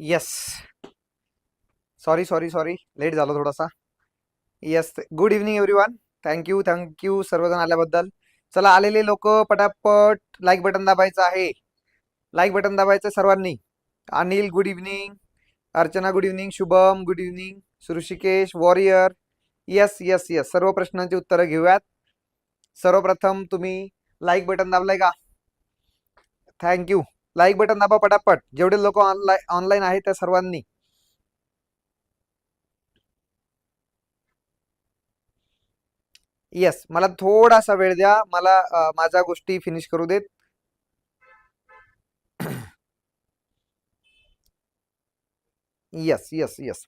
Yes sorry sorry sorry late झालो थोडासा. Yes good evening everyone thank you thank you सर्वजण आल्याबद्दल. चला आलेले लोक पटापट लाईक बटन दाबायचं आहे. लाईक बटन दाबायचं सर्वांनी. Anil good evening Archana good evening Shubham good evening Rishikesh warrior yes yes yes सर्व प्रश्नांची उत्तरं घेऊयात. सर्वप्रथम तुम्ही लाईक बटन दाबलाय का? थँक्यू लाईक बटन दाबा पटापट. जेवढे लोक ऑनलाईन ऑनलाईन आहेत त्या सर्वांनी. येस मला थोडासा वेळ द्या. मला माझ्या गोष्टी फिनिश करू देत. येस येस येस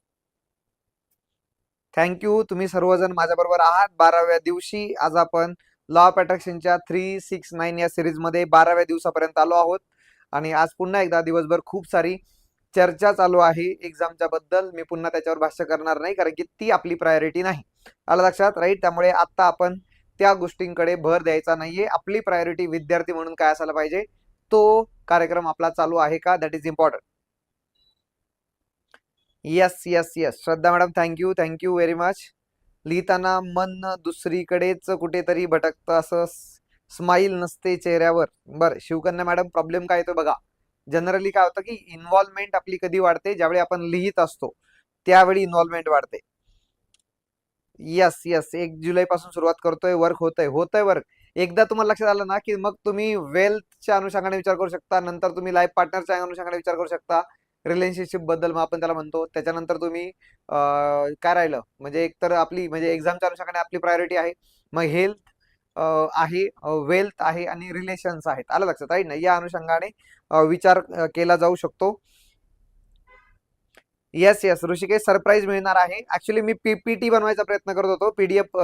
थँक्यू तुम्ही सर्वजण माझ्याबरोबर आहात. बाराव्या दिवशी आज आपण लॉ ऑफ अट्रॅक्शनच्या थ्री सिक्स नाईन या सिरीजमध्ये बाराव्या दिवसापर्यंत आलो आहोत. आणि आज पुन्हा एकदा दिवसभर खूप सारी चर्चा चालू आहे. एक्झामच्या बद्दल मी पुन्हा त्याच्यावर भाष्य करणार नाही कारण की ती आपली प्रायोरिटी नाही. आलं लक्षात? राईट त्यामुळे आता आपण त्या गोष्टींकडे भर द्यायचा नाहीये. आपली प्रायोरिटी विद्यार्थी म्हणून काय असायला पाहिजे? तो कार्यक्रम आपला चालू आहे का? That is important yes yes yes Shraddha madam thank you thank you very much लिहिताना मन दुसरीकडेच कुठेतरी भटकतं असं स्माईल नसते चेहऱ्यावर. बरं शिवकन्या मॅडम प्रॉब्लेम काय येतो बघा. जनरली काय होतं की इन्व्हॉल्वमेंट आपली कधी वाढते? ज्यावेळी आपण लिहित असतो त्यावेळी इन्व्हॉल्वमेंट वाढते. येस येस एक जुलै पासून सुरुवात करतोय वर्क होतंय. होतंय वर्क एकदा तुम्हाला लक्षात आलं ना की मग तुम्ही वेल्थच्या अनुषंगाने विचार करू शकता नंतर तुम्ही लाईफ पार्टनरच्या अनुषंगाने विचार करू शकता रिलेशनशिपबद्दल मग आपण त्याला म्हणतो. त्याच्यानंतर तुम्ही काय राहिलं? म्हणजे एकतर आपली म्हणजे एक्झामच्या अनुषंगाने आपली प्रायोरिटी आहे. मग हेल्थ आहे वेल्थ आहे आणि रिलेशन्स आहेत. आलं लक्षात? राईट ना? या अनुषंगाने विचार केला जाऊ शकतो. येस येस ऋषिकेश सरप्राईज मिळणार आहे. ऍक्च्युली मी पीपीटी बनवायचा प्रयत्न करत होतो. पीडीएफ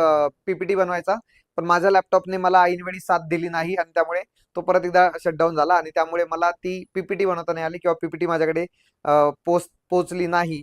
पीपीटी बनवायचा. पण माझ्या लॅपटॉपने मला ऐनवेळी साथ दिली नाही आणि त्यामुळे तो परत एकदा शटडाऊन झाला आणि त्यामुळे मला ती पीपीटी बनवता नाही आली किंवा पीपीटी माझ्याकडे पोच पोचली नाही.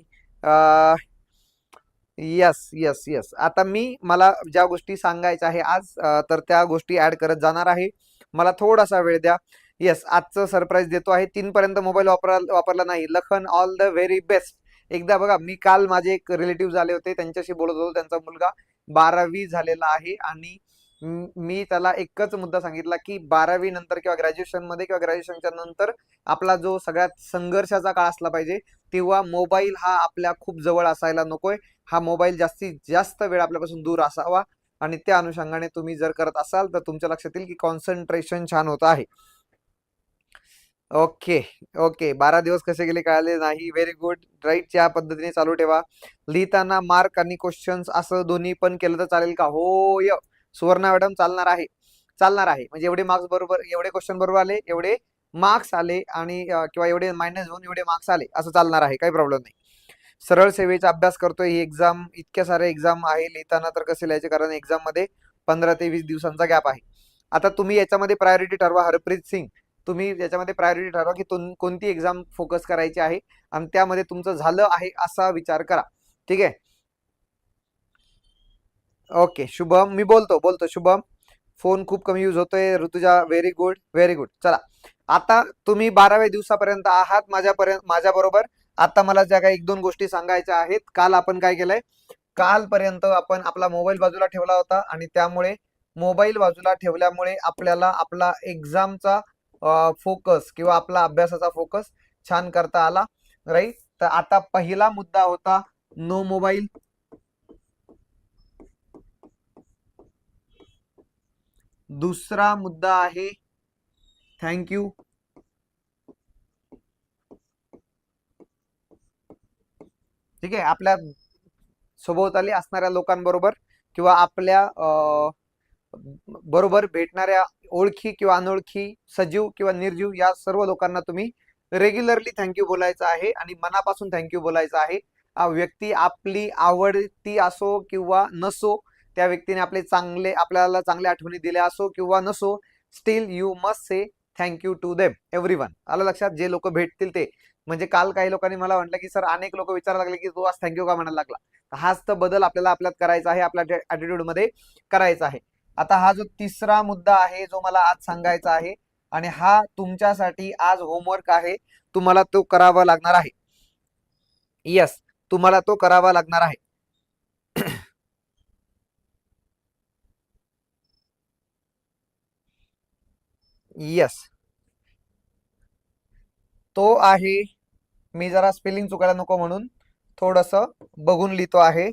येस येस येस आता मी मला ज्या गोष्टी सांगायच्या आहे आज तर त्या गोष्टी ऍड करत जाणार आहे. मला थोडासा वेळ द्या. येस आजचं सरप्राईज देतो आहे. तीन पर्यंत मोबाईल वापरा वापरला नाही. Lakhan all the very best एकदा बघा मी काल माझे एक रिलेटिव्ह झाले होते. त्यांच्याशी बोलत होतो. त्यांचा मुलगा बारावी झालेला आहे आणि मी त्याला एकच मुद्दा सांगितला की बारावी नंतर किंवा ग्रॅज्युएशनमध्ये किंवा ग्रॅज्युएशनच्या नंतर आपला जो सगळ्यात संघर्षाचा काळ असला पाहिजे तेव्हा मोबाईल हा आपल्या खूप जवळ असायला नकोय. हा मोबाईल जास्तीत जास्त वेळ आपल्यापासून दूर असावा आणि त्या अनुषंगाने तुम्ही जर करत असाल तर तुमच्या लक्षात येईल की कॉन्सन्ट्रेशन छान होत आहे. Okay okay. बारा दिवस कसे गेले कळाले नाही. व्हेरी गुड राईट या पद्धतीने चालू ठेवा. लिहिताना मार्क आणि क्वेश्चन्स असं दोन्ही पण केलं तर चालेल का? हो य. सुवर्णा मॅडम चालणार आहे. चालणार आहे. म्हणजे एवढे मार्क्स बरोबर एवढे क्वेश्चन बरोबर आले एवढे मार्क्स आले आणि किंवा एवढे मायनस होऊन एवढे मार्क्स आले असं चालणार आहे. काही प्रॉब्लेम नाही. सरळ सेवेचा अभ्यास करतोय. ही एक्झाम इतक्या सारे एक्झाम आहे. लिहिताना तर कसे लिहायचे? कारण एक्झाममध्ये पंधरा ते वीस दिवसांचा गॅप आहे. आता तुम्ही याच्यामध्ये प्रायोरिटी ठरवा. हरप्रीत सिंग तुम्ही याच्यामध्ये प्रायोरिटी ठरवा की तुम- कोणती एक्झाम फोकस करायची आहे? आणि त्यामध्ये तुमचं झालं आहे असा विचार करा. ठीक आहे? ओके शुभम मी बोलतो बोलतो शुभम. फोन खूप कमी यूज होतोय Rutuja very good very good चला. आता तुम्ही बाराव्या दिवसापर्यंत आहात माझ्यापर्यंत माझ्या बरोबर आता मला ज्या काही एक दोन गोष्टी सांगायच्या आहेत काल आपण काय केलंय? कालपर्यंत आपण आपला मोबाईल बाजूला ठेवला होता आणि त्यामुळे मोबाईल बाजूला ठेवल्यामुळे आपल्याला आपला एक्झामचा फोकस किंवा आपला अभ्यासाचा फोकस छान करता आला राईट तर आता पहिला मुद्दा होता नो मोबाईल दुसरा मुद्दा आहे. थँक्यू ठीक आहे आपल्या सभोवताली असणाऱ्या लोकांबरोबर किंवा आपल्या बरोबर भेटणाऱ्या ओळखी किंवा अनोळखी सजीव किंवा निर्जीव या सर्व लोकांना तुम्ही रेग्युलरली थँक्यू बोलायचं आहे आणि मनापासून थँक्यू बोलायचं आहे. व्यक्ती आपली आवडती असो किंवा नसो त्या व्यक्तीने आपले चांगले आपल्याला चांगल्या आठवणी दिल्या असो किंवा नसो still you must say thank you to them everyone आलं लक्षात? जे लोक भेटतील ते. म्हणजे काल काही लोकांनी मला म्हटलं की सर अनेक लोक विचारायला लागले की तू आज थँक्यू का म्हणायला लागला? हाच तर बदल आपल्याला आपल्यात करायचा आहे आपल्या ऍटिट्यूडमध्ये करायचा आहे. आता हा जो तिसरा मुद्दा आहे जो मला आज सांगायचा आहे आणि हा तुमच्यासाठी आज होमवर्क आहे तुम्हाला तो करावा लागणार आहे. येस तुम्हाला तो करावा लागणार आहे. यस तो आहे मी जरा स्पेलिंग चुकायला नको म्हणून थोडस बघून लिहितो आहे.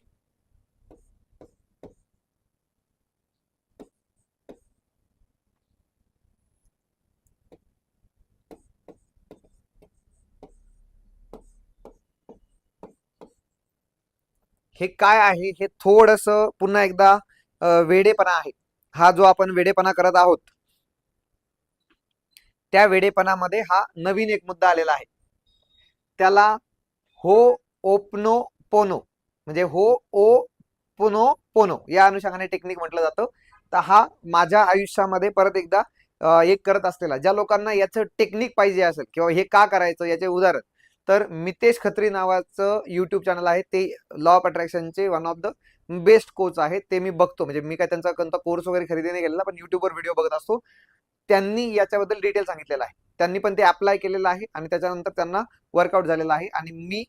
हे काय आहे? हे थोडस पुन्हा एकदा वेडेपणा आहे. हा जो आपण वेडेपणा करत आहोत त्या वेडेपणामध्ये हा नवीन एक मुद्दा आलेला आहे. त्याला हो ओपनो पोनो म्हणजे हो ओ पोनो पोनो या अनुषंगाने टेक्निक म्हटलं जातं. तर हा माझ्या आयुष्यामध्ये परत एकदा एक करत असलेला. ज्या लोकांना याचं टेक्निक पाहिजे असेल किंवा हे का करायचं याचे उदाहरण तर मितेश खत्री नावाचं युट्यूब चॅनल आहे. ते law of अट्रॅक्शनचे one of the best coach आहे. ते मी बघतो. म्हणजे मी काय त्यांचा कोणता कोर्स वगैरे खरेदी नाही केलेला पण युट्यूबवर व्हिडिओ बघत असतो. त्यांनी याच्याबद्दल डिटेल सांगितलेलं आहे. त्यांनी पण ते अप्लाय केलेलं आहे आणि त्याच्यानंतर त्यांना वर्कआउट झालेलं आहे. आणि मी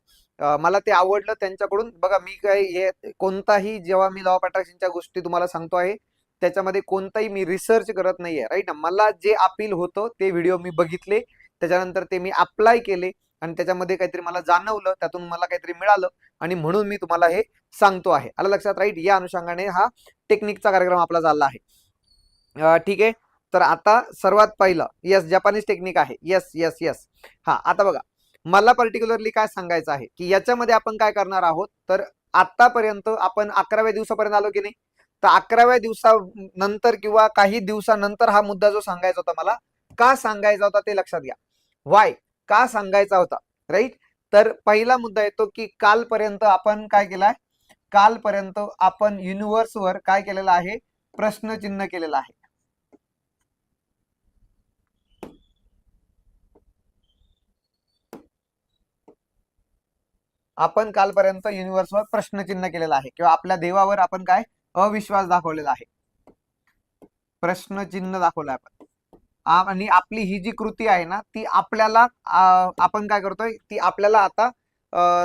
मला ते आवडलं त्यांच्याकडून. बघा मी काय हे कोणताही जेव्हा मी लॉ ऑफ अट्रॅक्शनच्या गोष्टी तुम्हाला सांगतो आहे त्याच्यामध्ये कोणताही मी रिसर्च करत नाहीये राईट ना मला जे अपील होतं ते व्हिडिओ मी बघितले. त्याच्यानंतर ते मी अप्लाय केले आणि त्याच्यामध्ये काहीतरी मला जाणवलं त्यातून मला काहीतरी मिळालं आणि म्हणून मी तुम्हाला हे सांगतो आहे. आला लक्षात राईट या अनुषंगाने हा टेक्निकचा कार्यक्रम आपला चालला आहे. ठीक आहे? तर आता सर्वात पहिलं यस जपानीज टेक्निक आहे. यस यस यस हा आता बघा. मला पर्टिक्युलरली काय सांगायचं आहे की याच्यामध्ये आपण काय करणार आहोत? तर आतापर्यंत आपण अकराव्या दिवसापर्यंत आलो की नाही? तर अकराव्या दिवसानंतर किंवा काही दिवसानंतर हा मुद्दा जो सांगायचा होता मला का सांगायचा होता ते लक्षात घ्या. वाय का सांगायचा होता? राईट तर पहिला मुद्दा येतो की कालपर्यंत आपण काय केलाय? कालपर्यंत आपण युनिव्हर्सवर काय केलेलं आहे? प्रश्नचिन्ह केलेलं आहे. आपण कालपर्यंत युनिव्हर्सवर प्रश्नचिन्ह केलेलं आहे. किंवा आपल्या देवावर आपण काय? अविश्वास दाखवलेला आहे. प्रश्नचिन्ह दाखवलं आपण. आणि आपली ही जी कृती आहे ना ती आपल्याला आपण काय करतोय? ती आपल्याला आता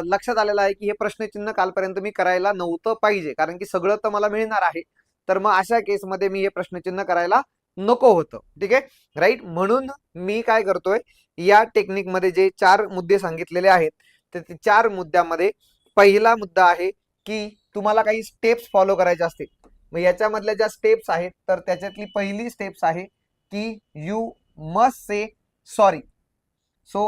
लक्षात आलेलं आहे की हे प्रश्नचिन्ह कालपर्यंत मी करायला नव्हतं पाहिजे. कारण की सगळं तर मला मिळणार आहे. तर मग अशा केसमध्ये मी हे प्रश्नचिन्ह करायला नको होतं. ठीक आहे? राईट म्हणून मी काय करतोय? या टेक्निकमध्ये जे चार मुद्दे सांगितलेले आहेत तर ते चार मुद्द्यामध्ये पहिला मुद्दा आहे की तुम्हाला काही स्टेप्स फॉलो करायचे असतील. मग याच्यामधल्या ज्या स्टेप्स आहेत तर त्याच्यातली पहिली स्टेप्स आहे की you must say sorry so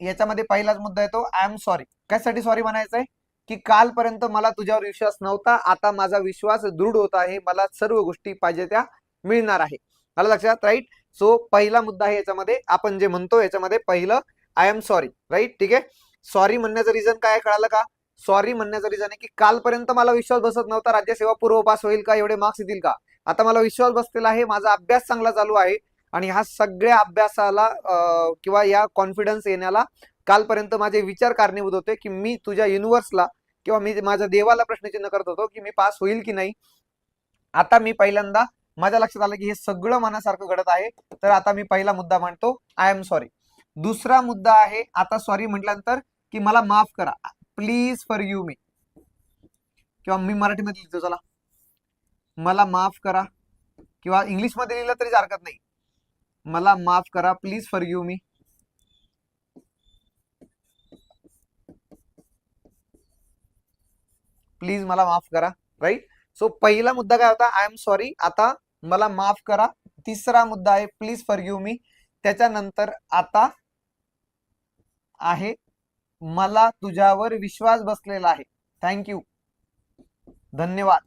याच्यामध्ये पहिलाच मुद्दा येतो आय एम सॉरी कशासाठी सॉरी म्हणायचं आहे की कालपर्यंत मला तुझ्यावर विश्वास नव्हता आता माझा विश्वास दृढ होत आहे मला सर्व गोष्टी पाहिजे त्या मिळणार आहे. मला लक्षात? राईट सो पहिला मुद्दा आहे याच्यामध्ये आपण जे म्हणतो याच्यामध्ये पहिलं आय एम सॉरी राईट ठीक आहे? सॉरी म्हणण्याचं रिझन काय कळालं का? सॉरी म्हणण्याचं रिझन आहे की कालपर्यंत मला विश्वास बसत नव्हता राज्यसेवा पूर्व पास होईल का? एवढे मार्क्स येतील का? आता मला विश्वास बसलेला आहे माझा अभ्यास चांगला चालू आहे आणि ह्या सगळ्या अभ्यासाला किंवा या कॉन्फिडन्स येण्याला कालपर्यंत माझे विचार कारणीभूत होते की मी तुझ्या युनिव्हर्सला किंवा मी माझ्या देवाला प्रश्नचिन्ह करत होतो की मी पास होईल की नाही. आता मी पहिल्यांदा माझ्या लक्षात आलं की हे सगळं मनासारखं घडत आहे. तर आता मी पहिला मुद्दा मांडतो आय एम सॉरी दुसरा मुद्दा आहे आता सॉरी म्हटल्यानंतर की मला माफ करा. प्लीज फॉर यू मी किंवा मी मराठीमध्ये लिहितो चला. मला माफ करा. किंवा इंग्लिशमध्ये लिहिलं तरी हरकत नाही. मला माफ करा. Please for you me please मला माफ करा. राईट सो पहिला मुद्दा काय होता? आय एम सॉरी आता मला माफ करा. तिसरा मुद्दा आहे प्लीज फॉर यू मी त्याच्यानंतर आता आहे मला तुझ्यावर विश्वास बसलेला आहे. थँक्यू धन्यवाद.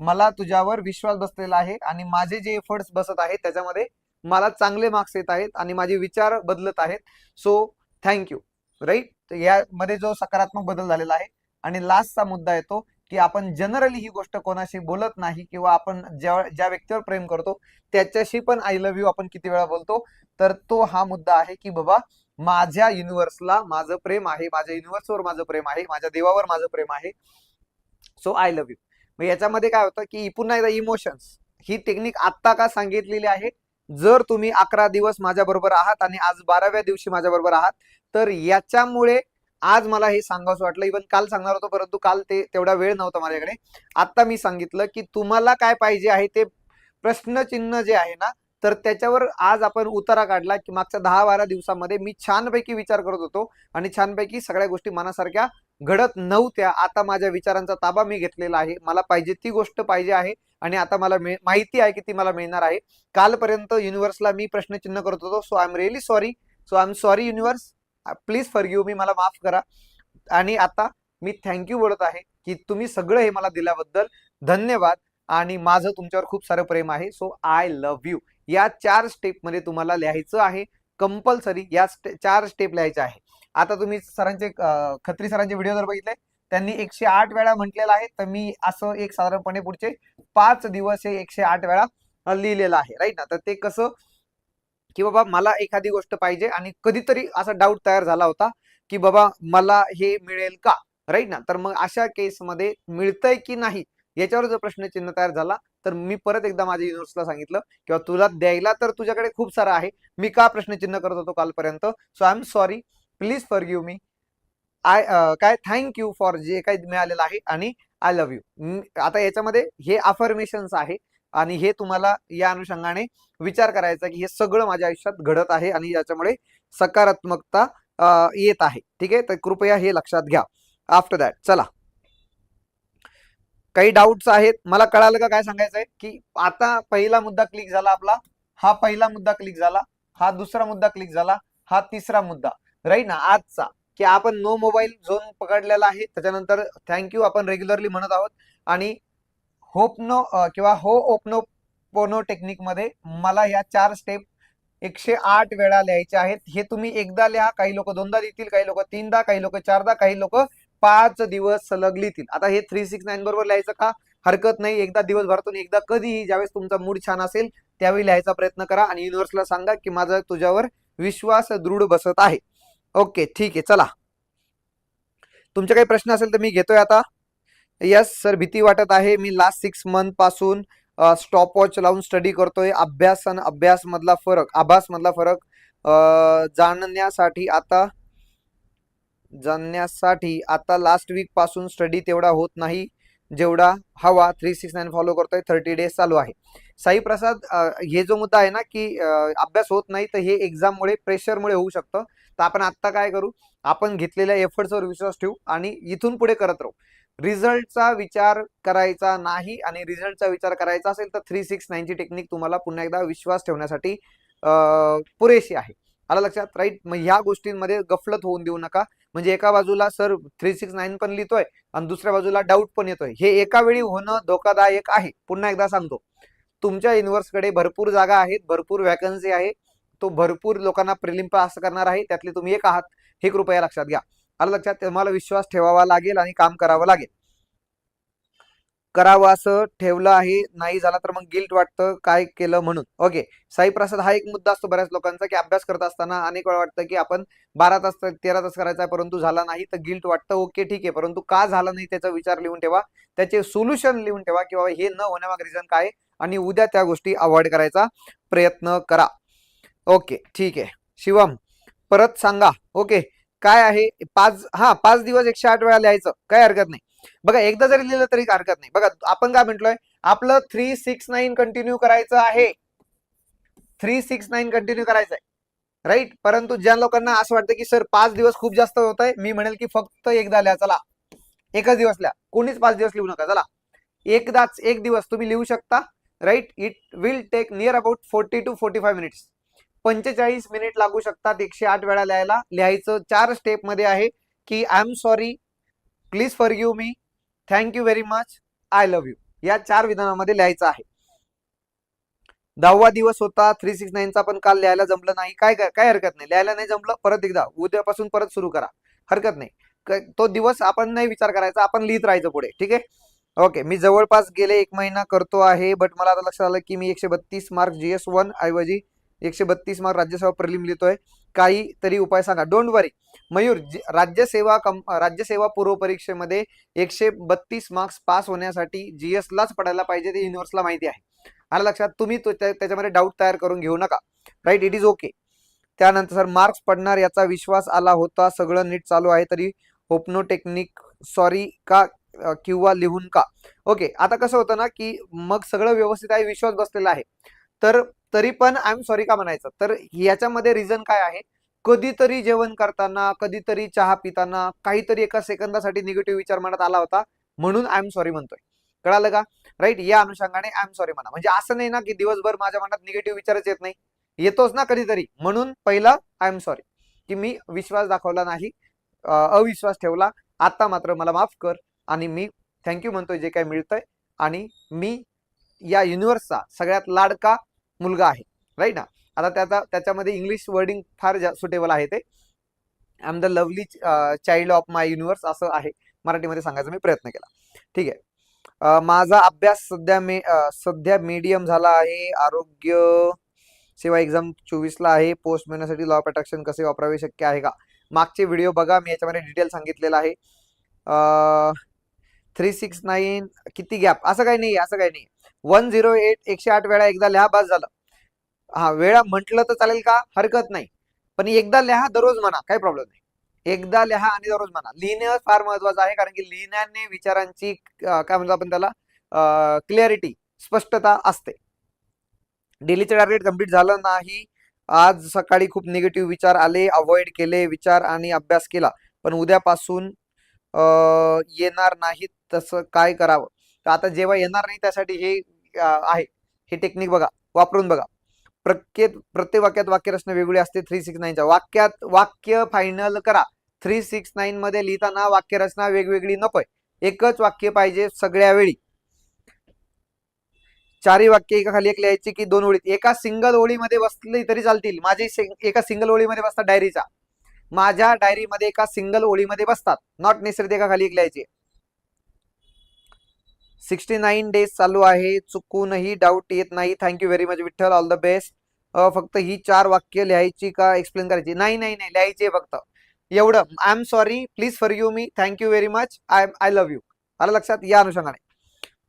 मला तुझ्यावर विश्वास बसलेला आहे आणि माझे जे एफर्ट्स बसत आहेत त्याच्यामध्ये मला चांगले मार्क्स येत आहेत आणि माझे विचार बदलत आहेत. सो थँक्यू राईट यामध्ये जो सकारात्मक बदल झालेला आहे आणि लास्टचा मुद्दा येतो की आपण जनरली ही गोष्ट कोणाशी बोलत नाही किंवा आपण ज्या ज्या व्यक्तीवर प्रेम करतो त्याच्याशी पण आय लव्ह यू आपण किती वेळा बोलतो. तर तो हा मुद्दा आहे की बाबा माझ्या युनिव्हर्सला माझं प्रेम आहे माझ्या युनिव्हर्सवर माझं प्रेम आहे माझ्या देवावर माझं प्रेम आहे. सो आय लव्ह यू मग याच्यामध्ये काय होतं की पुन्हा एकदा इमोशन्स ही टेक्निक आत्ता का सांगितलेली आहे? जर तुम्ही अकरा दिवस माझ्याबरोबर आहात आणि आज बाराव्या दिवशी माझ्याबरोबर आहात तर याच्यामुळे आज मला हे सांगावंसं वाटलं. इवन काल सांगणार होतो परंतु काल ते तेवढा वेळ नव्हता माझ्याकडे. आता मी सांगितलं की तुम्हाला काय पाहिजे आहे ते प्रश्नचिन्ह जे आहे ना तर त्याच्यावर आज आपण उतारा काढला की मागच्या दहा बारा दिवसामध्ये मी छानपैकी विचार करत होतो आणि छानपैकी सगळ्या गोष्टी मनासारख्या घडत नव्हत्या. आता माझ्या विचारांचा ताबा मी घेतलेला आहे. मला पाहिजे ती गोष्ट पाहिजे आहे आणि आता मला माहिती आहे की ती मला मिळणार आहे. कालपर्यंत युनिव्हर्सला मी प्रश्नचिन्ह करत होतो. So I am really sorry so I am sorry universe please forgive me मला माफ करा. आणि आता मी थँक्यू बोलत आहे की तुम्ही सगळं हे मला दिल्याबद्दल धन्यवाद. आणि माझं तुमच्यावर खूप सारं प्रेम आहे. सो आय लव्ह यू या चार स्टेपमध्ये तुम्हाला लिहायचं आहे. कंपल्सरी या स्टे- चार स्टेप लिहायच्या आहे. आता तुम्ही सरांचे खत्री सरांचे व्हिडिओ जर बघितले त्यांनी एकशे आठ वेळा म्हटलेलं आहे. तर मी असं एक साधारणपणे पुढचे पाच दिवस हे एकशे आठ वेळा लिहिलेलं आहे. राईट ना? तर ते कसं की बाबा मला एखादी गोष्ट पाहिजे आणि कधीतरी असा डाऊट तयार झाला होता की बाबा मला हे मिळेल का? राईट ना? तर मग अशा केसमध्ये मिळतंय की नाही? याच्यावर जर प्रश्नचिन्ह तयार झाला तर मी परत एकदा माझ्या युनिव्हर्सला सांगितलं किंवा तुला द्यायला तर तुझ्याकडे खूप सारं आहे. मी का प्रश्नचिन्ह करत होतो कालपर्यंत? So I am sorry please forgive me I काय? थँक यू फॉर जे काही मिळालेलं आहे आणि आय लव्ह यू आता याच्यामध्ये हे अफर्मेशन्स आहे आणि हे तुम्हाला या अनुषंगाने विचार करायचा की हे सगळं माझ्या आयुष्यात घडत आहे आणि याच्यामुळे सकारात्मकता येत आहे. ठीक आहे? तर कृपया हे लक्षात घ्या. आफ्टर दॅट चला. काही डाऊट्स आहेत. मला कळालं का काय सांगायचं आहे की आता पहिला मुद्दा क्लिक झाला आपला. हा पहिला मुद्दा क्लिक झाला. हा दुसरा मुद्दा क्लिक झाला. हा तिसरा मुद्दा. राईट ना? आजचा. की आपण नो मोबाईल झोन पकडलेला आहे. त्याच्यानंतर थँक्यू आपण रेग्युलरली म्हणत आहोत. आणि होपनो किंवा हो ओपनो पोनो टेक्निकमध्ये मला या चार स्टेप एकशे आठ वेळा लिहायचे आहेत. हे तुम्ही एकदा लिहा. काही लोक दोनदा देतील काही लोक तीनदा काही लोक चारदा काही लोक पाच दिवस सलग लिहितील आता हे थ्री सिक्स नाईन बरोबर लिहायचं का? हरकत नाही. एकदा दिवसभरातून एकदा कधीही ज्यावेळेस तुमचा मूड छान असेल त्यावेळी लिहायचा प्रयत्न करा आणि युनिव्हर्सला सांगा की माझा तुझ्यावर विश्वास दृढ बसत आहे. ओके ठीक आहे. चला. तुमचे काही प्रश्न असेल तर मी घेतोय आता. यस सर भीती वाटत आहे. मी लास्ट सिक्स मंथपासून स्टॉप वॉच लावून स्टडी करतोय. अभ्यास आणि अभ्यास मधला फरक आभास मधला फरक जाणण्यासाठी आता जाणण्यासाठी आता लास्ट वीकपासून स्टडी तेवढा होत नाही. जेवढा हवा थ्री सिक्स नाईन फॉलो करतोय थर्टी डेज चालू आहे. साई प्रसाद हे जो मुद्दा आहे ना की अभ्यास होत नाही तर हे एक्झाममुळे प्रेशरमुळे होऊ शकतं. तर आपण आत्ता काय करू? आपण घेतलेल्या एफर्ट्सवर विश्वास ठेवू आणि इथून पुढे करत राहू. रिझल्टचा विचार करायचा नाही आणि रिझल्टचा विचार करायचा असेल तर थ्री सिक्स नाईनची टेक्निक तुम्हाला पुन्हा एकदा विश्वास ठेवण्यासाठी पुरेशी आहे. आला लक्षात? राईट मग ह्या गोष्टींमध्ये गफलत होऊन देऊ नका. म्हणजे एका बाजूला सर थ्री सिक्स नाईन पण लिहितोय आणि दुसऱ्या बाजूला डाऊट पण येतोय. हे एका वेळी होणं धोकादायक आहे. पुन्हा एकदा सांगतो. तुमच्या युनिव्हर्सकडे भरपूर जागा आहेत भरपूर वॅकन्सी आहे. तो भरपूर लोकांना प्रिलिम पास करणार आहे. त्यातले तुम्ही एक आहात. हे कृपया लक्षात घ्या. आलं लक्षात? तुम्हाला विश्वास ठेवावा लागेल आणि काम करावं लागेल. करावं असं ठेवलं आहे. नाही झाला तर मग गिल्ट वाटतं काय केलं म्हणून. ओके साई प्रसाद हा एक मुद्दा असतो बऱ्याच लोकांचा की अभ्यास करत असताना अनेक वेळा वाटतं की आपण बारा तास तेरा तास करायचा आहे परंतु झाला नाही तर गिल्ट वाटतं. ओके ठीक आहे. परंतु का झाला नाही त्याचा विचार लिहून ठेवा. त्याचे सोल्युशन लिहून ठेवा किंवा हे न होण्यामागे रिझन काय आणि उद्या त्या गोष्टी अवॉइड करायचा प्रयत्न करा. ओके ठीक आहे. शिवम परत सांगा. ओके काय आहे? पाच हा पाच दिवस एकशे आठ वेळा लिहायचं. काय हरकत नाही. बघा एकदा जरी लिहिलं तरी हरकत नाही. बघा आपण काय म्हटलोय? आपलं थ्री सिक्स नाईन कंटिन्यू करायचं आहे. थ्री सिक्स नाईन कंटिन्यू करायचं आहे राईट परंतु ज्या लोकांना असं वाटतं की सर पाच दिवस खूप जास्त होत आहे मी म्हणेल की फक्त एकदा लिहा चला. एकच दिवस लिहा. कोणीच पाच दिवस लिहू नका चला. एकदाच एक दिवस तुम्ही लिहू शकता. Right it will take near about forty two forty five minutes पंचेचाळीस मिनिट लागू शकतात एकशे आठ वेळा लिहायला. लिहायचं चार स्टेपमध्ये आहे की I am sorry please forgive me thank you very much I love you या चार विधानामध्ये लिहायचं आहे. दहावा दिवस होता. थ्री सिक्स नाईनचा पण काल लिहायला जमलं नाही. काय काय हरकत नाही. लिहायला नाही जमलं परत एकदा. उद्यापासून परत सुरू करा. हरकत नाही. तो दिवस आपण नाही विचार करायचा. आपण लिहित राहायचं पुढे. ठीक आहे? ओके मी जवळपास गेले एक महिना करतो आहे बट मला आता लक्षात आलं की मी एकशे बत्तीस मार्क जीएस वन ऐवजी एकशे बत्तीस मार्क राज्यसेवा प्रलिम लिहितोय. काही तरी उपाय सांगा. डोंट वरी मयूर जे- राज्यसेवा कम राज्यसेवा पूर्व परीक्षेमध्ये एकशे बत्तीस मार्क्स पास होण्यासाठी जी एसलाच पडायला पाहिजे ते युनिव्हर्सला माहिती आहे. आला लक्षात? तुम्ही तो त्या- त्याच्यामध्ये डाऊट तयार करून घेऊ नका. राईट इट इज ओके त्यानंतर सर मार्क्स पडणार याचा विश्वास आला होता. सगळं नीट चालू आहे तरी होपनो टेक्निक सॉरी का किंवा लिहून का? ओके आता कसं होतं ना की मग सगळं व्यवस्थित आहे विश्वास बसलेला आहे. तर तरी पण आय एम सॉरी का म्हणायचं? तर याच्यामध्ये रिझन काय आहे? कधीतरी जेवण करताना कधीतरी चहा पिताना काहीतरी एका सेकंदासाठी निगेटिव्ह विचार मनात आला होता म्हणून आय एम सॉरी म्हणतोय. कळालं का? राईट या अनुषंगाने आय एम सॉरी म्हणा. म्हणजे असं नाही ना की दिवसभर माझ्या मनात निगेटिव्ह विचारच येत नाही. येतोच ना कधीतरी. म्हणून पहिला आय एम सॉरी की मी विश्वास दाखवला नाही अविश्वास ठेवला. आता मात्र मला माफ कर. आणि मी थँक्यू म्हणतोय जे काय मिळतंय. आणि मी या युनिव्हर्सचा सगळ्यात लाडका मुलगा आहे राईट ना? आता त्याचा त्याच्यामध्ये इंग्लिश वर्डिंग फार सुटेबल आहे ते. I'm the lovely child of my universe असं आहे. मराठीमध्ये सांगायचा मी प्रयत्न केला. ठीक आहे. माझा अभ्यास सध्या मे सध्या मीडियम झाला आहे. आरोग्य सेवा एक्झाम चोवीसला आहे. पोस्ट मिळण्यासाठी लॉ अट्रॅक्शन कसे वापरावे शक्य आहे का? मागचे व्हिडिओ बघा. मी याच्यामध्ये डिटेल सांगितलेलं आहे. थ्री सिक्स नाईन किती गॅप असं काही नाही असं काही नाही वन झिरो एट एकशे आठ वेळा एकदा लिहा बस झालं. हा वेळा म्हटलं तर चालेल का? हरकत नाही. पण एकदा लिहा दररोज म्हणा. काही प्रॉब्लेम नाही. एकदा लिहा आणि दररोज म्हणा. लिहिणं फार महत्वाचं आहे कारण की लिहिण्याने विचारांची काय म्हणतो आपण त्याला? क्लिअरिटी स्पष्टता असते. डेलीचे टार्गेट कंप्लीट झालं नाही. आज सकाळी खूप निगेटिव्ह विचार आले अवॉइड केले विचार आणि अभ्यास केला. पण उद्यापासून येणार नाहीत तसं काय करावं? तर आता जेव्हा येणार नाही त्यासाठी हे आहे. हे टेक्निक बघा. वापरून बघा. प्रत्येक प्रत्येक वाक्यात वाक्यरचना वेगळी असते. थ्री सिक्स नाईनच्या वाक्यात वाक्य फायनल करा. थ्री सिक्स नाईन मध्ये लिहिताना वाक्यरचना वेगवेगळी नकोय. एकच वाक्य पाहिजे सगळ्या वेळी. चारही वाक्य एका खाली एक लिहायची की दोन ओळीत. एका सिंगल ओळीमध्ये बसली तरी चालतील. माझी सिंग- एका सिंगल ओळीमध्ये बसतात डायरीचा माझ्या डायरीमध्ये एका सिंगल ओळीमध्ये बसतात. नॉट नेसरी एका खाली एक लिहायचे. सिक्स्टी नाईन डेज चालू आहे. चुकूनही डाऊट येत नाही. Thank you very much Vitthal. All the best फक्त ही चार वाक्य लिहायची का एक्सप्लेन करायची? नाही नाही नाही. लिहायची फक्त. एवढं. I am sorry please forgive me thank you very much I I love you आलं लक्षात? या अनुषंगाने.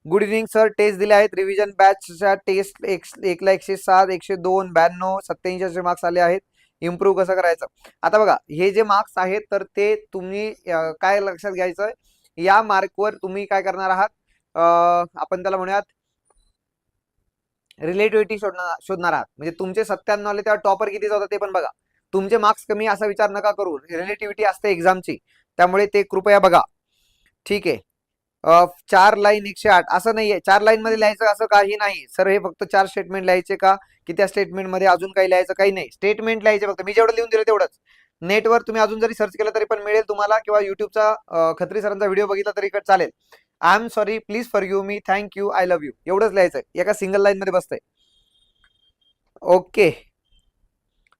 गुड इव्हनिंग सर टेस्ट दिले आहेत. रिव्हिजन बॅचच्या टेस्ट एक एकला एकशे सात एकशे दोन ब्याण्णव सत्याऐंशी असे मार्क्स आले आहेत. इम्प्रूव्ह कसं करायचं? आता बघा हे जे मार्क्स आहेत तर ते तुम्ही काय लक्षात घ्यायचं या मार्कवर तुम्ही काय करणार आहात? आपण त्याला म्हणूयात रिलेटिव्हिटी शोधणार शोधणार आहात. म्हणजे तुमचे सत्त्याण्णव आले तेव्हा टॉपर किती होता ते पण बघा. तुमचे मार्क्स कमी असा विचार नका करू. रिलेटिव्हिटी असते एक्झामची त्यामुळे ते कृपया बघा. ठीक आहे. चार लाईन एकशे आठ. असं नाहीये. चार लाईन मध्ये लिहायचं असं काही नाही. सर हे फक्त चार स्टेटमेंट लिहायचे का? की त्या स्टेटमेंटमध्ये अजून काही लिहायचं काही नाही. स्टेटमेंट लिहायचे फक्त. मी जेवढं लिहून दिलं तेवढंच. नेटवर तुम्ही अजून जरी सर्च केलं तरी पण मिळेल तुम्हाला किंवा युट्यूबचा खत्री सरांचा व्हिडिओ बघितला तरी चालेल. I am sorry please for you me thank you I love you एवढंच लिहायचं आहे एका सिंगल लाईन मध्ये बसतंय. ओके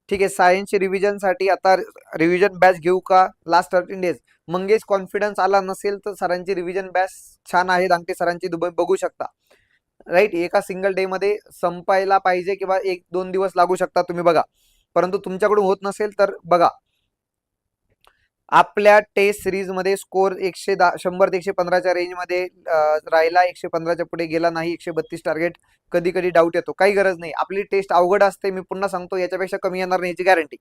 ठीक आहे सायन्सची रिव्हिजनसाठी आता रिव्हिजन बॅच घेऊ का? Last thirteen days Mangesh confidence आला नसेल तर सरांची रिव्हिजन बॅच छान आहे. दांगटे सरांची दुबई बघू शकता. राईट एका सिंगल डे मध्ये संपायला पाहिजे किंवा एक दोन दिवस लागू शकता तुम्ही बघा. परंतु तुमच्याकडून होत नसेल तर बघा. आपल्या टेस्ट सिरीजमध्ये स्कोअर एकशे दहा शंभर ते एकशे पंधराच्या रेंजमध्ये राहिला एकशे पंधराच्या पुढे गेला नाही एकशे बत्तीस टार्गेट कधी कधी डाऊट येतो. काही गरज नाही. आपली टेस्ट अवघड असते मी पुन्हा सांगतो याच्यापेक्षा कमी येणार नाही याची guarantee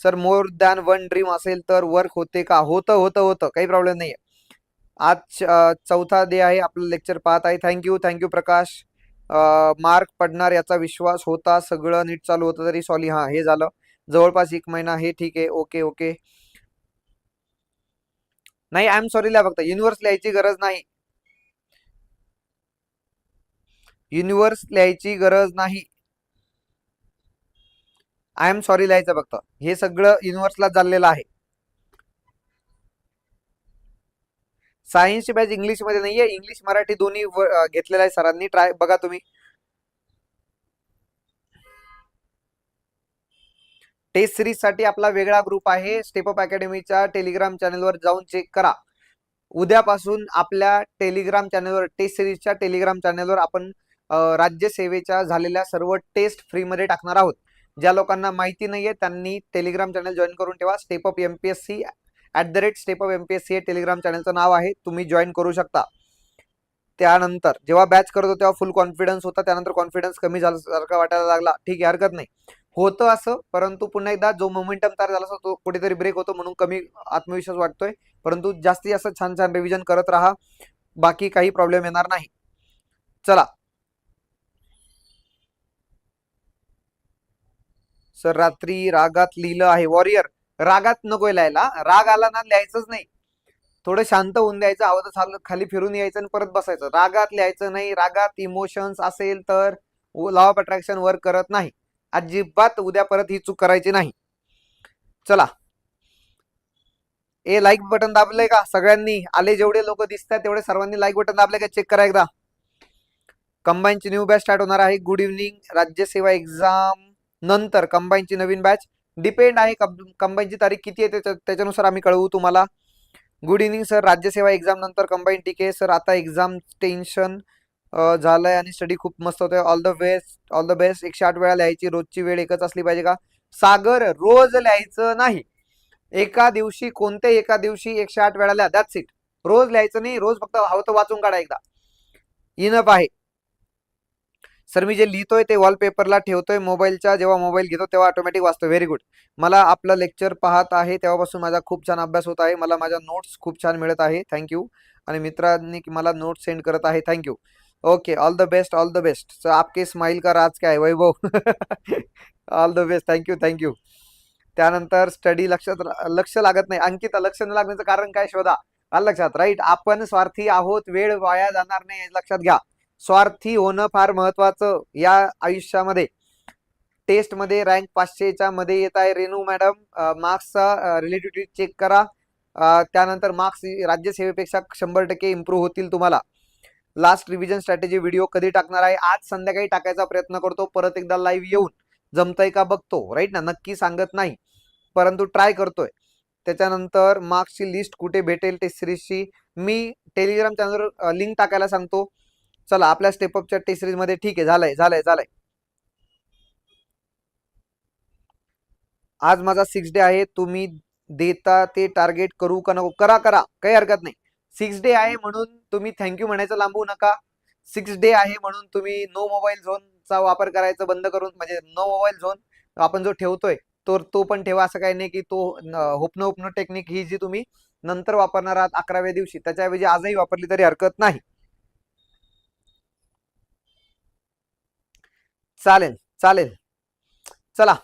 sir more than one dream असेल तर वर्क होते का? होतं होतं होतं. काही प्रॉब्लेम नाही आज चौथा डे आहे. आपलं लेक्चर पाहत आहे. थँक्यू थँक्यू प्रकाश. मार्क पडणार याचा विश्वास होता. सगळं नीट चालू होतं तरी सॉली हा हे झालं. जवळपास एक महिना हे ठीक आहे ओके ओके. नाही आय एम सॉरी लिहा फक्त युनिव्हर्स लिहायची गरज नाही. युनिव्हर्स लिहायची गरज नाही. आय एम सॉरी लिहायचं फक्त. हे सगळं युनिव्हर्सला चाललेलं आहे. सायन्सची बॅच इंग्लिशमध्ये नाहीये. इंग्लिश मराठी दोन्ही व- घेतलेलं आहे सरांनी. ट्राय बघा तुम्ही. टेस्ट सिरीजसाठी आपला वेगळा ग्रुप आहे. स्टेपअप अकॅडमीच्या टेलिग्राम चॅनलवर जाऊन चेक करा. उद्यापासून आपल्या टेलिग्राम चॅनलवर टेस्ट सिरीजच्या टेलिग्राम चॅनलवर आपण राज्य राज्यसेवेच्या झालेल्या सर्व टेस्ट फ्रीमध्ये टाकणार आहोत. ज्या लोकांना माहिती नाहीये त्यांनी टेलिग्राम चॅनल जॉईन करून ठेवा. Step up C at the rate step up C हे टेलिग्राम चॅनलचं नाव आहे. तुम्ही जॉईन करू शकता. त्यानंतर जेव्हा बॅच करतो तेव्हा फुल कॉन्फिडन्स होता. त्यानंतर कॉन्फिडन्स कमी झाल्यासारखा वाटायला लागला. ठीक आहे हरकत नाही. होतं असं परंतु पुन्हा एकदा जो मोमेंटम तयार झाला असतो तो कुठेतरी ब्रेक होतो म्हणून कमी आत्मविश्वास वाटतोय. परंतु जास्तीत जास्त छान छान रिव्हिजन करत राहा. बाकी काही प्रॉब्लेम येणार नाही. चला. सर रात्री रागात लिहिलं आहे. वॉरियर रागात नको लिहायला. राग आला ना लिहायचंच नाही. थोडं शांत होऊन द्यायचं आवाज तर खाली फिरून यायचं आणि परत बसायचं. रागात लिहायचं नाही. रागात इमोशन्स असेल तर लॉ ऑफ अट्रॅक्शन वर्क करत नाही. अजिबात उद्या परत ही चूक करायची नाही. चला. ए लाईक बटन दाबलंय का? सगळ्यांनी. आले जेवढे लोक दिसतात तेवढे सर्वांनी लाईक बटन दाबले का? चेक करा एकदा. कंबाईनची न्यू बॅच स्टार्ट होणार आहे. गुड इव्हनिंग राज्यसेवा एक्झाम नंतर कंबाईनची नवीन बॅच डिपेंड आहे. कंबाईनची तारीख किती आहे? त्याच्या- त्याच्यानुसार आम्ही कळवू तुम्हाला. Good evening sir Rajyaseva exam नंतर कंबाईन टीके. सर आता एक्झाम टेन्शन झालंय आणि स्टडी खूप मस्त होतोय. All the best all the best एकशे आठ वेळा लिहायची. रोजची वेळ एकच असली पाहिजे का? सागर रोज लिहायचं नाही. एका दिवशी कोणत्याही एका दिवशी एकशे आठ वेळा लिहा. दॅट्स इट रोज लिहायचं नाही. रोज फक्त हवं तर वाचून काढा एकदा. इनप आहे. सर मी जे लिहितोय ते वॉलपेपरला ठेवतोय. मोबाईलच्या जेव्हा मोबाईल घेतो तेव्हा ऑटोमॅटिक वाचतो. व्हेरी गुड मला आपलं लेक्चर पाहत आहे. तेव्हापासून माझा खूप छान अभ्यास होत आहे. मला माझ्या नोट्स खूप छान मिळत आहे. थँक्यू आणि मित्रांनी मला नोट्स सेंड करत आहे. Thank you okay all the best all the best sir आपके स्माइल का राज काय Vaibhav? All the best thank you thank you त्यानंतर स्टडी लक्षात लक्ष लागत नाही. अंकिता लक्ष न लागण्याचं कारण काय शोधा? आलं लक्षात. राईट आपण स्वार्थी आहोत वेळ वाया जाणार नाही लक्षात घ्या. स्वार्थी होणं फार महत्वाचं या आयुष्यामध्ये. टेस्टमध्ये रँक पाचशेच्या मध्ये येत आहे रेणू मॅडम मार्क्सचा रिलेटिव्हिटी चेक करा. त्यानंतर मार्क्स राज्यसेवेपेक्षा शंभर टक्के इम्प्रूव्ह होतील तुम्हाला. लास्ट रिव्हिजन स्ट्रॅटेजी व्हिडिओ कधी टाकणार आहे? आज संध्याकाळी टाकायचा प्रयत्न करतो. परत एकदा लाईव्ह येऊन जमतंय का बघतो. राईट ना? नक्की सांगत नाही. परंतु ट्राय करतोय. त्याच्यानंतर मार्क्सची लिस्ट कुठे भेटेल टेस्ट सिरीजची मी टेलिग्राम चॅनलवर लिंक टाकायला सांगतो. चला आपल्या स्टेपअपच्या टेस्ट सिरीजमध्ये ठीक आहे. झालंय झालंय झालंय. आज माझा सिक्स डे आहे. तुम्ही देता ते टार्गेट करू का नको? करा करा. काही हरकत नाही. सिक्स डे आहे म्हणून तुम्ही थँक्यू म्हणायचं लांबू नका. सिक्स डे आहे म्हणून तुम्ही नो मोबाईल झोनचा वापर करायचा बंद करून म्हणजे नो मोबाईल झोन आपण जो ठेवतोय तो तो पण ठेवा. असं काही नाही की तो हुपनो हुपनो टेक्निक ही जी तुम्ही नंतर वापरणार आहात अकराव्या दिवशी त्याच्याऐवजी आजही वापरली तरी हरकत नाही. चालेल चालेल. चला.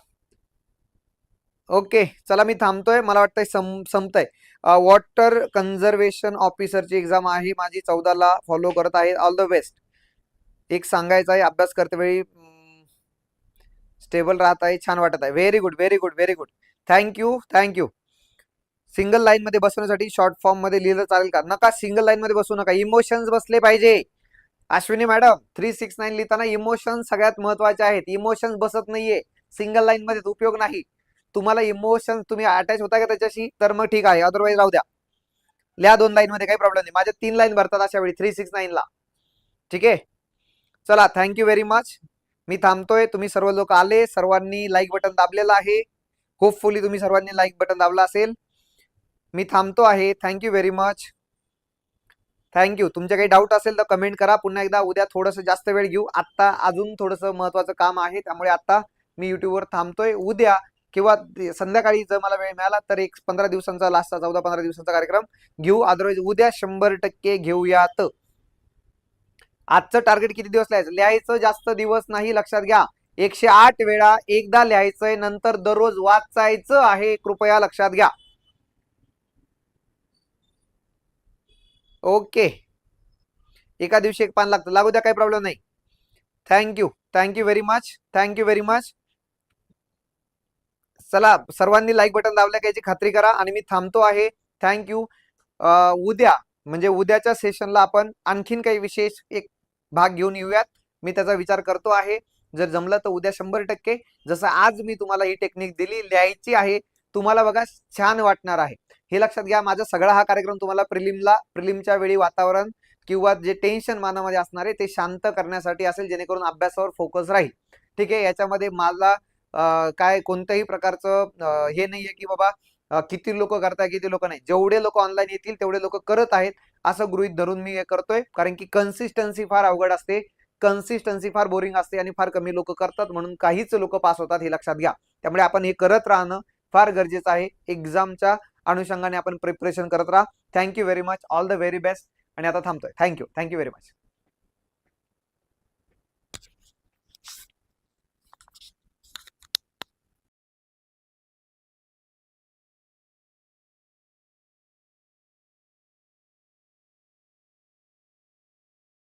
ओके चला मी थांबतोय. मला वाटतंय सम संपतंय. वॉटर कन्झर्वेशन ऑफिसरची एक्झाम आहे. माझी चौदाला फॉलो करत आहे. ऑल द बेस्ट एक सांगायचं आहे अभ्यास करतेवेळी स्टेबल राहत आहे छान वाटत आहे. Very good very good very good thank you thank you single लाईनमध्ये बसवण्यासाठी शॉर्ट फॉर्ममध्ये लिहिलं चालेल का? नका सिंगल लाईनमध्ये बसू नका. इमोशन्स बसले पाहिजे. Ashwini madam three six nine लिहिताना इमोशन्स सगळ्यात महत्त्वाचे आहेत. इमोशन्स बसत नाहीये. सिंगल लाईनमध्ये उपयोग नाही. तुम्हाला इमोशन तुम्ही अटॅच होता का त्याच्याशी? तर मग ठीक आहे. अदरवाईज राहू द्या. लिहा दोन लाईन मध्ये काही प्रॉब्लेम नाही. माझ्या तीन लाईन भरतात अशा वेळी थ्री सिक्स नाईनला ठीक आहे? चला थँक्यू व्हेरी मच मी थांबतोय. तुम्ही सर्व लोक आले. सर्वांनी लाईक बटन दाबलेलं आहे. होपफुली तुम्ही सर्वांनी लाईक बटन दाबला असेल. मी थांबतो आहे. थँक्यू व्हेरी मच थँक्यू तुमचे काही डाऊट असेल तर कमेंट करा. पुन्हा एकदा उद्या थोडंसं जास्त वेळ घेऊ. आत्ता अजून थोडंसं महत्वाचं काम आहे. त्यामुळे आत्ता मी युट्यूबवर थांबतोय. उद्या किंवा संध्याकाळी जर मला वेळ मिळाला तर एक पंधरा दिवसांचा लास्टचा चौदा पंधरा दिवसांचा कार्यक्रम घेऊ. अदरवाईज उद्या शंभर टक्के घेऊयात. आजचं टार्गेट किती दिवस लिहायचं? लिहायचं जास्त दिवस नाही लक्षात घ्या. एकशे आठ वेळा एकदा लिहायचंय नंतर दररोज वाचायचं आहे. कृपया लक्षात घ्या. ओके. एका दिवशी एक पान लागतं. लागू द्या काही प्रॉब्लेम नाही. Thank you thank you very much thank you very much चला सर्वांनी लाईक बटन दाबलं का याची खात्री करा आणि मी थांबतो आहे. थँक्यू उद्या म्हणजे उद्याच्या सेशनला आपण आणखीन काही विशेष एक भाग घेऊन येऊयात. मी त्याचा विचार करतो आहे. जर जमलं तर उद्या शंभर टक्के. जसं आज मी तुम्हाला ही टेक्निक दिली लिहायची आहे. तुम्हाला बघा छान वाटणार आहे. हे लक्षात घ्या माझा सगळा हा कार्यक्रम तुम्हाला प्रिलिमला प्रिलिमच्या वेळी वातावरण किंवा जे टेन्शन मनामध्ये असणार आहे ते शांत करण्यासाठी असेल जेणेकरून अभ्यासावर फोकस राहील. ठीक आहे याच्यामध्ये मला काय कोणत्याही प्रकारचं हे नाहीये की बाबा किती लोक करताय किती लोक नाही. जेवढे लोक ऑनलाईन येतील तेवढे लोक करत आहेत. असं गृहित धरून मी हे करतोय. कारण की कन्सिस्टन्सी फार अवघड असते. कन्सिस्टन्सी फार बोरिंग असते आणि फार कमी लोक करतात. म्हणून काहीच लोक पास होतात हे लक्षात घ्या. त्यामुळे आपण हे करत राहणं फार गरजेचं आहे. एक्झामच्या अनुषंगाने आपण प्रिपरेशन करत राहा. Thank you very much all the very best आणि आता थांबतोय. Thank you thank you very much